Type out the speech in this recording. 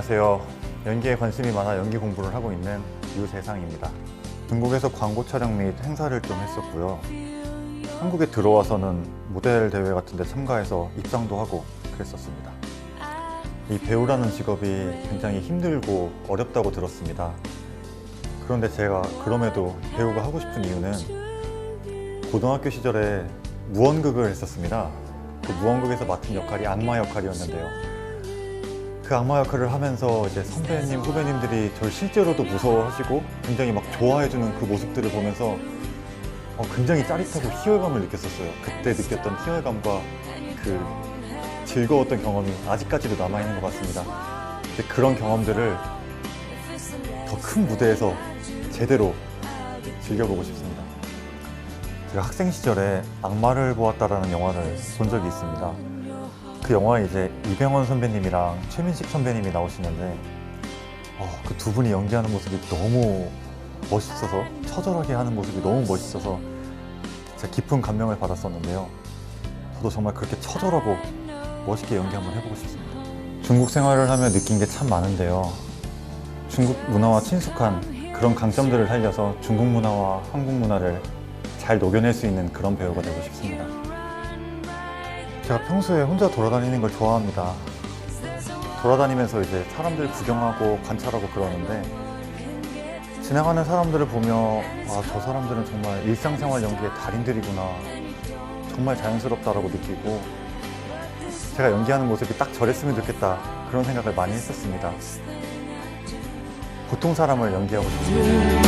안녕하세요. 연기에 관심이 많아 연기 공부를 하고 있는 유세상입니다. 중국에서 광고 촬영 및 행사를 좀 했었고요. 한국에 들어와서는 모델 대회 같은 데 참가해서 입상도 하고 그랬었습니다. 이 배우라는 직업이 굉장히 힘들고 어렵다고 들었습니다. 그런데 제가 그럼에도 배우가 하고 싶은 이유는 고등학교 시절에 무언극을 했었습니다. 그 무언극에서 맡은 역할이 악마 역할이었는데요. 그 악마 역할을 하면서 이제 선배님, 후배님들이 저를 실제로도 무서워하시고 굉장히 막 좋아해주는 그 모습들을 보면서 어, 굉장히 짜릿하고 희열감을 느꼈었어요. 그때 느꼈던 희열감과 그 즐거웠던 경험이 아직까지도 남아있는 것 같습니다. 근데 그런 경험들을 더 큰 무대에서 제대로 즐겨보고 싶습니다. 제가 학생 시절에 악마를 보았다라는 영화를 본 적이 있습니다. 그 영화에 이제 이병헌 선배님이랑 최민식 선배님이 나오시는데 그두 분이 연기하는 모습이 너무 멋있어서 처절하게 하는 모습이 너무 멋있어서 진짜 깊은 감명을 받았었는데요. 저도 정말 그렇게 처절하고 멋있게 연기 한번 해보고 싶습니다. 중국 생활을 하며 느낀 게 참 많은데요. 중국 문화와 친숙한 그런 강점들을 살려서 중국 문화와 한국 문화를 잘 녹여낼 수 있는 그런 배우가 되고 싶습니다. 제가 평소에 혼자 돌아다니는 걸 좋아합니다. 돌아다니면서 이제 사람들 구경하고 관찰하고 그러는데 지나가는 사람들을 보며 아, 저 사람들은 정말 일상생활 연기의 달인들이구나. 정말 자연스럽다라고 느끼고 제가 연기하는 모습이 딱 저랬으면 좋겠다. 그런 생각을 많이 했었습니다. 보통 사람을 연기하고 싶습니다.